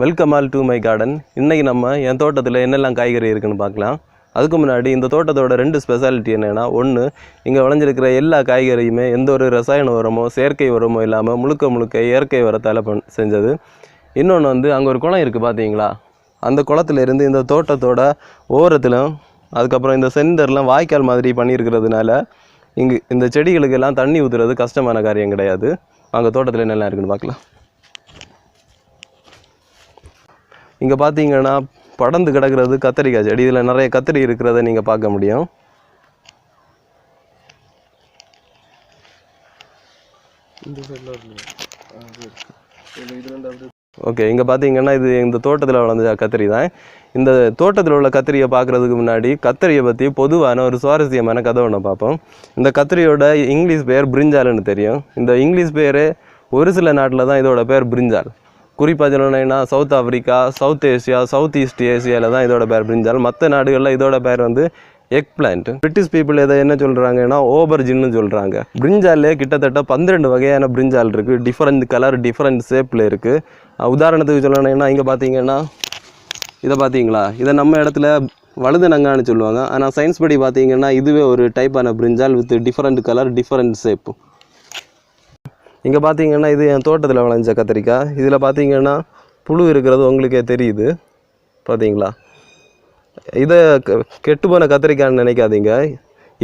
Welcome all to my garden இன்றைக்கி நம்ம என் தோட்டத்தில் என்னெல்லாம் காய்கறி இருக்குன்னு பார்க்கலாம். அதுக்கு முன்னாடி இந்த தோட்டத்தோட ரெண்டு ஸ்பெஷாலிட்டி என்னென்னா ஒன்று இங்கே விளைஞ்சிருக்கிற எல்லா காய்கறியுமே எந்த ஒரு ரசாயன உரமோ செயற்கை உரமோ இல்லாமல் முழுக்க முழுக்க இயற்கை உரத்தால் பண் செஞ்சது. இன்னொன்று வந்து அங்கே ஒரு குளம் இருக்குது பார்த்தீங்களா அந்த குளத்துலேருந்து இந்த தோட்டத்தோட ஓரத்திலும் அதுக்கப்புறம் இந்த சென்டர்லாம் வாய்க்கால் மாதிரி பண்ணியிருக்கிறதுனால இங்கே இந்த செடிகளுக்கெல்லாம் தண்ணி ஊற்றுறது கஷ்டமான காரியம் கிடையாது. அங்கே தோட்டத்தில் என்னெல்லாம் இருக்குன்னு பார்க்கலாம். இங்கே பார்த்தீங்கன்னா படர்ந்து கிடக்கிறது கத்திரிக்காய் செடி. இதில் நிறைய கத்திரி இருக்கிறத நீங்கள் பார்க்க முடியும். ஓகே இங்கே பார்த்தீங்கன்னா இது இந்த தோட்டத்தில் வளர்ந்த கத்திரி தான். இந்த தோட்டத்தில் உள்ள கத்திரியை பார்க்குறதுக்கு முன்னாடி கத்திரியை பற்றி பொதுவான ஒரு சுவாரஸ்யமான கதை ஒன்று பார்ப்போம். இந்த கத்திரியோட இங்கிலீஷ் பேர் பிரிஞ்சால்னு தெரியும். இந்த இங்கிலீஷ் பேர் ஒரு சில நாட்டில் தான் இதோட பேர் பிரிஞ்சால். குறிப்பாக சொல்லணும்னா south Africa south Asia south east ஏசியாவில் தான் இதோட பேர் பிரிஞ்சால் மற்ற நாடுகளில் இதோட பேர் வந்து எக் பிளான்ட் பிரிட்டிஷ் பீப்புள் இதை என்ன சொல்கிறாங்கன்னா ஓபர்ஜின்னு சொல்கிறாங்க பிரிஞ்சாலே கிட்டத்தட்ட பன்னிரெண்டு வகையான பிரிஞ்சால் இருக்குது டிஃப்ரெண்ட் கலர் டிஃப்ரெண்ட் ஷேப்பில் இருக்குது உதாரணத்துக்கு சொல்லணும்னா இங்கே பார்த்தீங்கன்னா இதை பார்த்தீங்களா இதை நம்ம இடத்துல வழுதுனங்கான்னு சொல்லுவாங்க. ஆனால் சயின்ஸ் படி பார்த்தீங்கன்னா இதுவே ஒரு டைப்பான brinjal with different colour different shape இங்கே பார்த்தீங்கன்னா இது என் தோட்டத்தில் விளைஞ்ச கத்திரிக்காய். இதில் பார்த்தீங்கன்னா புழு இருக்கிறது உங்களுக்கே தெரியுது. பார்த்தீங்களா இதை கெட்டு போன கத்திரிக்காய்ன்னு நினைக்காதீங்க.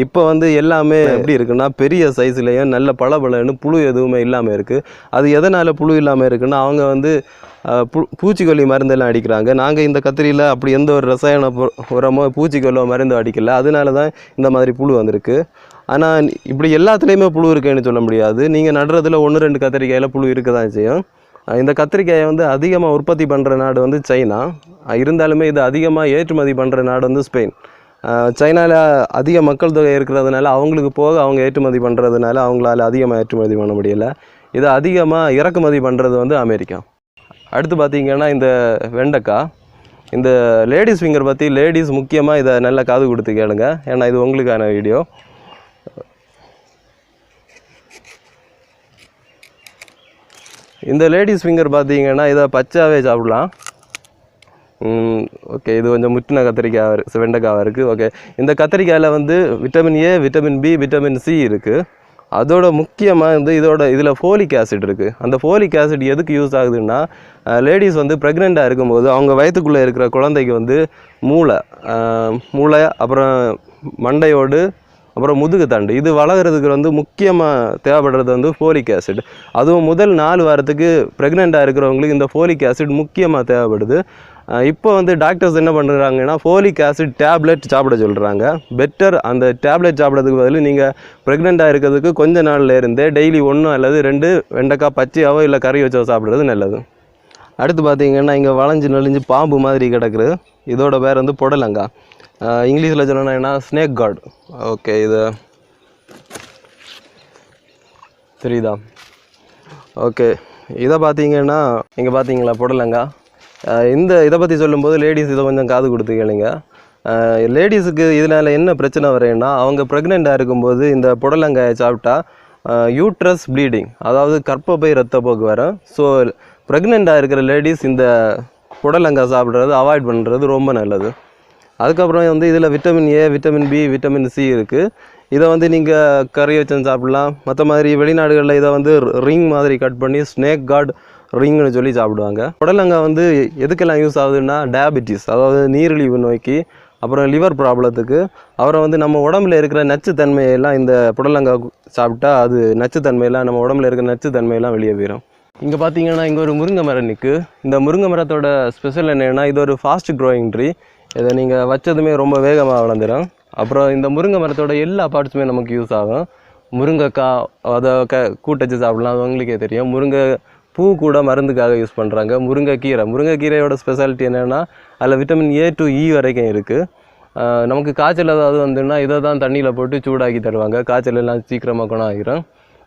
இப்போ வந்து எல்லாமே எப்படி இருக்குன்னா பெரிய சைஸ்லேயும் நல்ல பளபளன்னு புழு எதுவுமே இல்லாமல் இருக்குது அது எதனால் புழு இல்லாமல் இருக்குன்னா அவங்க வந்து பூ பூச்சிக்கொல்லி மருந்தெல்லாம் அடிக்கிறாங்க. நாங்கள் இந்த கத்திரியில் அப்படி எந்த ஒரு ரசாயன உரமோ பூச்சிக்கொல்லோ மருந்து அடிக்கல. அதனால தான் இந்த மாதிரி புழு வந்திருக்கு. ஆனால் இப்படி எல்லாத்துலேயுமே புழு இருக்குன்னு சொல்ல முடியாது. நீங்கள் நடுறதுல ஒன்று ரெண்டு கத்திரிக்காயில் புழு இருக்க தான் செய்யும் இந்த கத்திரிக்காயை வந்து அதிகமாக உற்பத்தி பண்ணுற நாடு வந்து சைனா. இருந்தாலுமே இது அதிகமாக ஏற்றுமதி பண்ணுற நாடு வந்து ஸ்பெயின். சைனாவில் அதிக மக்கள் தொகை இருக்கிறதுனால அவங்களுக்கு போக அவங்க ஏற்றுமதி பண்ணுறதுனால அவங்களால அதிகமாக ஏற்றுமதி பண்ண முடியல. இதை அதிகமாக இறக்குமதி பண்ணுறது வந்து அமெரிக்கா. அடுத்து பார்த்திங்கன்னா இந்த வெண்டைக்காய். இந்த லேடிஸ் ஃபிங்கர் பற்றி லேடிஸ் முக்கியமாக இதை நல்லா காது கொடுத்து கேளுங்க. ஏன்னா இது உங்களுக்கான வீடியோ. இந்த லேடிஸ் ஃபிங்கர் பார்த்தீங்கன்னா இதை பச்சாவே சாப்பிடலாம். ஓகே இது கொஞ்சம் முற்றின கத்திரிக்காய் இருக்குது வெண்டைக்காவாக இருக்குது ஓகே இந்த கத்திரிக்காயில் வந்து vitamin A vitamin B vitamin C இருக்குது அதோட முக்கியமாக வந்து இதோட இதில் ஃபோலிக் ஆசிட் இருக்குது அந்த ஃபோலிக் ஆசிட் எதுக்கு யூஸ் ஆகுதுன்னா லேடிஸ் வந்து ப்ரெக்னெண்ட்டாக இருக்கும்போது அவங்க வயிற்றுக்குள்ளே இருக்கிற குழந்தைக்கு வந்து மூளை மூளை அப்புறம் மண்டையோடு அப்புறம் முதுகு தண்டு. இது வளர்கிறதுக்கு வந்து முக்கியமாக தேவைப்படுறது வந்து ஃபோலிக் ஆசிட் அதுவும் முதல் நாலு வாரத்துக்கு ப்ரெக்னெண்ட்டாக இருக்கிறவங்களுக்கு இந்த ஃபோலிக் ஆசிட் முக்கியமாக தேவைப்படுது. இப்போ வந்து டாக்டர்ஸ் என்ன பண்ணுறாங்கன்னா ஃபோலிக் ஆசிட் டேப்லெட் சாப்பிட சொல்கிறாங்க பெட்டர் அந்த டேப்லெட் சாப்பிட்றதுக்கு பதில் நீங்கள் ப்ரெக்னெண்ட்டாக இருக்கிறதுக்கு கொஞ்ச நாளில் இருந்தே டெய்லி ஒன்று அல்லது ரெண்டு வெண்டைக்காய் பச்சையாவோ இல்லை கறி வச்சோ சாப்பிட்றது நல்லது. அடுத்து பார்த்தீங்கன்னா இங்கே வளைஞ்சு நெளிஞ்சு பாம்பு மாதிரி கிடக்குது. இதோட பேர் வந்து புடலங்காய் இங்கிலீஷில் சொல்லணும்னா ஸ்னேக் கார்டு ஓகே இது தெரியுதா? ஓகே இதை பார்த்தீங்கன்னா இங்கே பார்த்தீங்களா புடலங்காய் இந்த இதை பற்றி சொல்லும்போது லேடிஸ் இதை கொஞ்சம் காது கொடுத்து கேளுங்க. லேடிஸுக்கு இதனால் என்ன பிரச்சனை வரேன்னா அவங்க ப்ரெக்னெண்ட்டாக இருக்கும்போது இந்த புடலங்காயை சாப்பிட்டா யூட்ரஸ் ப்ளீடிங் அதாவது கர்ப்பப்பை ரத்தப்போக்கு வரும். ஸோ ப்ரெக்னெண்ட்டாக இருக்கிற லேடிஸ் இந்த புடலங்காய் சாப்பிட்றது அவாய்ட் பண்ணுறது ரொம்ப நல்லது. அதுக்கப்புறம் வந்து இதில் vitamin A vitamin B vitamin C இருக்குது இதை வந்து நீங்கள் கறி வச்சு சாப்பிடலாம். மற்ற மாதிரி வெளிநாடுகளில் இதை வந்து ரிங் மாதிரி கட் பண்ணி ஸ்னேக் கார்டு ரிங்னு சொல்லி சாப்பிடுவாங்க. புடலங்காய் வந்து எதுக்கெல்லாம் யூஸ் ஆகுதுன்னா டயபிட்டிஸ் அதாவது நீரிழிவு நோய்க்கு அப்புறம் லிவர் ப்ராப்ளத்துக்கு அப்புறம் வந்து நம்ம உடம்புல இருக்கிற நச்சுத்தன்மையெல்லாம் இந்த புடலங்காய் சாப்பிட்டா அது நச்சுத்தன்மையெல்லாம் நம்ம உடம்புல இருக்கிற நச்சுத்தன்மையெல்லாம் வெளியே போயிடும் இங்கே பார்த்தீங்கன்னா இங்கே ஒரு முருங்கை மரம் நிற்கு இந்த முருங்கை மரத்தோட ஸ்பெஷல் என்னென்னா இது ஒரு ஃபாஸ்ட் க்ரோயிங் ட்ரீ இதை நீங்கள் வச்சதுமே ரொம்ப வேகமாக வளர்ந்துடும் அப்புறம் இந்த முருங்கை மரத்தோட எல்லா பார்ட்ஸுமே நமக்கு யூஸ் ஆகும். முருங்கைக்காய் அதை க கூட்டச்சு சாப்பிடலாம் அது உங்களுக்கே தெரியும். முருங்கை பூ கூட மருந்துக்காக யூஸ் பண்ணுறாங்க முருங்கைக்கீரை முருங்கைக்கீரையோட ஸ்பெஷாலிட்டி என்னென்னா அதில் vitamin A to E e வரைக்கும் இருக்குது நமக்கு காய்ச்சல் ஏதாவது வந்துன்னா இதை தான் தண்ணியில் போட்டு சூடாக்கி தருவாங்க. காய்ச்சல் எல்லாம் சீக்கிரமாக குணம் ஆகிரும்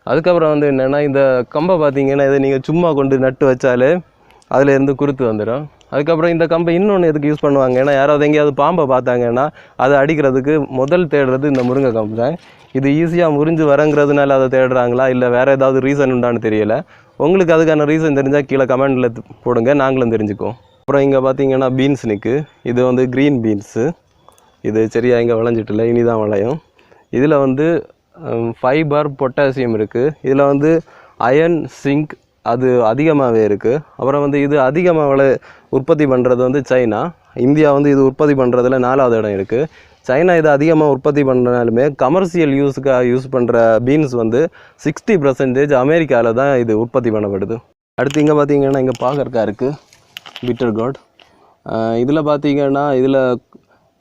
அதுக்கப்புறம் வந்து என்னென்னா இந்த கம்பை பார்த்தீங்கன்னா இதை நீங்கள் சும்மா கொண்டு நட்டு வச்சாலே அதுல இருந்து குருத்து வந்துடும் அதுக்கப்புறம் இந்த கம்பை இன்னொன்று எதுக்கு யூஸ் பண்ணுவாங்க? ஏன்னா யாராவது எங்கேயாவது பாம்பை பார்த்தாங்கன்னா அதை அடிக்கிறதுக்கு முதல் தேடுறது இந்த முருங்கை கம்பு தான். இது ஈஸியாக முறிஞ்சு வரங்கிறதுனால அதை தேடுறாங்களா? இல்லை வேறு ஏதாவது ரீசன் உண்டான்னு தெரியல. உங்களுக்கு அதுக்கான ரீசன் தெரிஞ்சால் கீழே கமெண்டில் போடுங்க. நாங்களும் தெரிஞ்சுக்குவோம். அப்புறம் இங்கே பார்த்தீங்கன்னா பீன்ஸ் நிற்கு இது வந்து க்ரீன் பீன்ஸு இது சரியாக இங்கே விளைஞ்சிட்டில்ல இனி தான் விளையும். இதில் வந்து ஃபைபர் பொட்டாசியம் இருக்குது இதில் வந்து அயன் சிங்க் அது அதிகமாகவே இருக்குது அப்புறம் வந்து இது அதிகமாக விலை உற்பத்தி பண்ணுறது வந்து சைனா. இந்தியா வந்து இது உற்பத்தி பண்ணுறதுல நாலாவது இடம் இருக்குது சைனா இதை அதிகமாக உற்பத்தி பண்ணாலுமே கமர்ஷியல் யூஸுக்காக யூஸ் பண்ணுற பீன்ஸ் வந்து சிக்ஸ்டி பர்சன்டேஜ் அமெரிக்காவில் தான் இது உற்பத்தி பண்ணப்படுது. அடுத்து இங்கே பார்த்தீங்கன்னா இங்கே பாகற்கா இருக்குது பிட்டர் காட் இதில் பார்த்தீங்கன்னா இதில்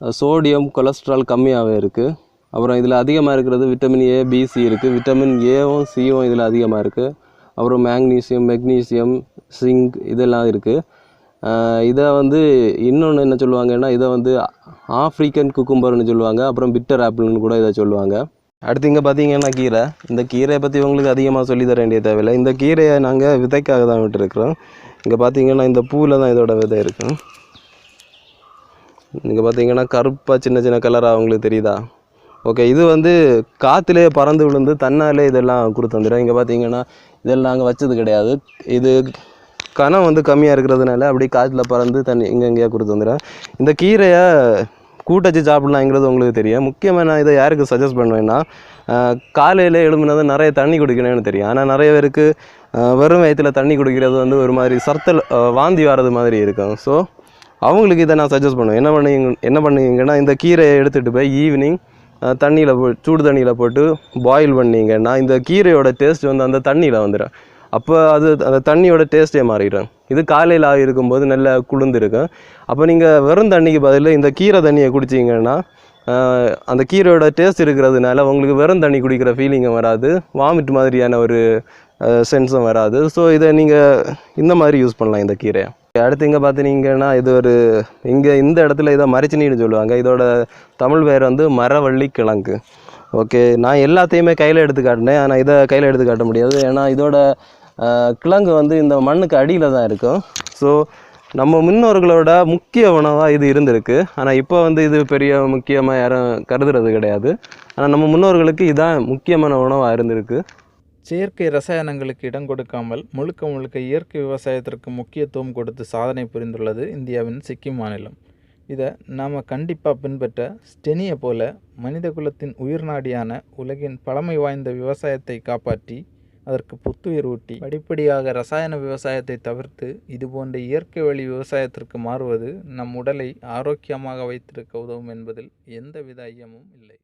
சோடியம் கொலஸ்ட்ரால் கம்மியாகவே இருக்குது அப்புறம் இதில் அதிகமாக இருக்கிறது விட்டமின் ஏ பிசி இருக்குது விட்டமின் ஏவும் சியும் இதில் அதிகமாக இருக்குது அப்புறம் மேக்னீசியம் மெக்னீசியம் சிங்க் இதெல்லாம் இருக்குது இதை வந்து இன்னொன்று என்ன சொல்லுவாங்கன்னா இதை வந்து ஆஃப்ரிக்கன் குக்கும்பர்னு சொல்லுவாங்க. அப்புறம் பிட்டர் ஆப்பிள்னு கூட இதை சொல்லுவாங்க. அடுத்து இங்கே பார்த்தீங்கன்னா கீரை. இந்த கீரையை பற்றி உங்களுக்கு அதிகமாக சொல்லி தர வேண்டிய தேவையில்லை. இந்த கீரையை நாங்கள் விதைக்காக தான் விட்டுருக்குறோம். இங்கே பார்த்தீங்கன்னா இந்த பூவில் தான் இதோட விதை இருக்கும் இங்கே பார்த்தீங்கன்னா கருப்பாக சின்ன சின்ன கலராக உங்களுக்கு தெரியுதா? ஓகே இது வந்து காற்றுலேயே பறந்து விழுந்து தன்னாலே இதெல்லாம் கொடுத்து வந்துடும் இங்கே பார்த்தீங்கன்னா இதெல்லாம் நாங்கள் வச்சது கிடையாது. இது கனம் வந்து கம்மியாக இருக்கிறதுனால அப்படியே காற்றுல பறந்து தண்ணி இங்கே எங்கேயா கொடுத்து வந்துடும் இந்த கீரையை கூட்டச்சு சாப்பிட்லாங்கிறது உங்களுக்கு தெரியும். முக்கியமாக நான் இதை யாருக்கு சஜஸ்ட் பண்ணுவேன்னா காலையில் எழும்புனது நிறைய தண்ணி குடிக்கணும்னு தெரியும். ஆனால் நிறைய பேருக்கு வெறும் வயிற்றில் தண்ணி குடிக்கிறது வந்து ஒரு மாதிரி சர்த்தல் வாந்தி வர்றது மாதிரி இருக்கும். ஸோ அவங்களுக்கு இதை நான் சஜஸ்ட் பண்ணுவேன். என்ன பண்ணுவீங்க என்ன பண்ணுவீங்கன்னா இந்த கீரையை எடுத்துகிட்டு போய் ஈவினிங் தண்ணியில் போ சூடு தண்ணியில் போட்டு பாயில் பண்ணீங்கன்னா இந்த கீரையோட டேஸ்ட் வந்து அந்த தண்ணியில் வந்துடும் அப்போ அது அந்த தண்ணியோட டேஸ்ட்டே மாறிடும். இது காலையில் இருக்கும்போது நல்லா குளிர்ந்து இருக்கும் அப்போ நீங்கள் வெறும் தண்ணிக்கு பதில் இந்த கீரை தண்ணியை குடிச்சிங்கன்னா அந்த கீரையோட டேஸ்ட் இருக்கிறதுனால உங்களுக்கு வெறும் தண்ணி குடிக்கிற ஃபீலிங்கும் வராது. வாமிட் மாதிரியான ஒரு சென்ஸும் வராது. ஸோ இதை நீங்கள் இந்த மாதிரி யூஸ் பண்ணலாம் இந்த கீரையை. அடுத்து இங்கே பார்த்தீங்கன்னா இது ஒரு இங்கே இந்த இடத்துல இதை மரிச்சினின்னு சொல்லுவாங்க. இதோட தமிழ் பேர் வந்து மரவள்ளி கிழங்கு. ஓகே நான் எல்லாத்தையுமே கையில் எடுத்து காட்டினேன். ஆனால் இதை கையில் எடுத்து காட்ட முடியாது. ஏன்னா இதோட கிழங்கு வந்து இந்த மண்ணுக்கு அடியில் தான் இருக்கும். ஸோ நம்ம முன்னோர்களோட முக்கிய உணவாக இது இருந்திருக்கு. ஆனால் இப்போ வந்து இது பெரிய முக்கியமாக யாரும் கருதுறது கிடையாது. ஆனால் நம்ம முன்னோர்களுக்கு இதான் முக்கியமான உணவாக இருந்திருக்கு. செயற்கை ரசாயனங்களுக்கு இடம் கொடுக்காமல் முழுக்க முழுக்க இயற்கை விவசாயத்திற்கு முக்கியத்துவம் கொடுத்து சாதனை புரிந்துள்ளது இந்தியாவின் சிக்கிம் மாநிலம். இதை நாம் கண்டிப்பாக பின்பற்ற ஸ்டெனியை போல மனித குலத்தின் உயிர்நாடியான உலகின் பழமை வாய்ந்த விவசாயத்தை காப்பாற்றி அதற்கு புத்துயிர் ஊட்டி படிப்படியாக ரசாயன விவசாயத்தை தவிர்த்து இதுபோன்ற இயற்கை வழி விவசாயத்திற்கு மாறுவது நம் உடலை ஆரோக்கியமாக வைத்திருக்க உதவும் என்பதில் எந்தவித ஐயமும் இல்லை.